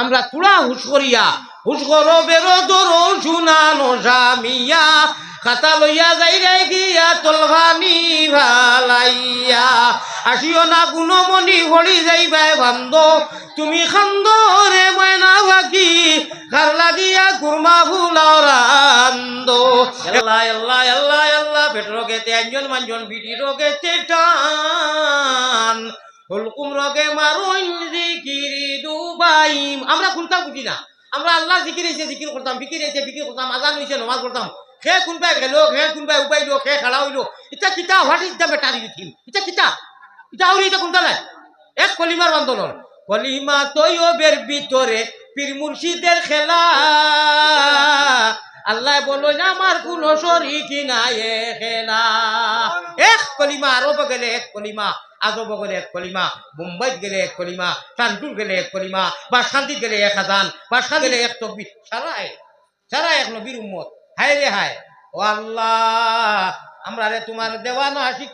আমরা তুড়া হুশ করিয়া, হুশ করো, বেরো, দরো শুনানো জামিয়া খাতা লইয়া যাই রে গিয়া তলভানি ভালাইয়া। আসিও না কোনো মনি ভরি যাইবাই বান্দ তুমি খান্দ রে, ময়না বাকি কার লাগিয়া কুরমা ফুলাও রান্দ। আল্লাহ আল্লাহ আল্লাহ আল্লাহ পেট রোগেতে একজন মানজন বিটি রোগেতে টান। হুলকুম রোগে মারুন দুবাইম আমরা কোনটা বুঝি না। আমরা আল্লাহ জিকির হয়েছে জিকির করতাম, বিকির হয়েছে বিকির করতাম, আজান হয়েছে নমাজ করতাম সে কোনবাই গেল সে কোনবাই উবাইলো সে খেলা হইল। এটা কিতা what is the better you think এটা কিতা? এটা আউরি এটা কোনটা নাই? এক কলিমার আন্দোলন। কলিমা তৈবের ভিতরে পীর মুর্শিদের খেলা। আল্লাহ বলো আমার কোন শরিকি নাই, এ খেলা। এক কলিমা আরব গেলে, এক কলিমা। আজব গেলে এক কলিমা মুম্বাইত গেলে এক কলিমা কানপুর গেলে এক কলিমা বা শান্তি গেলে এক হাজান বা গেলে এক তকবি সারা এক সারা এক নবীর উম্মত। হায় রে হায়। ও আল্লাহ, আমরা রে তোমার দেওয়ানো হাসি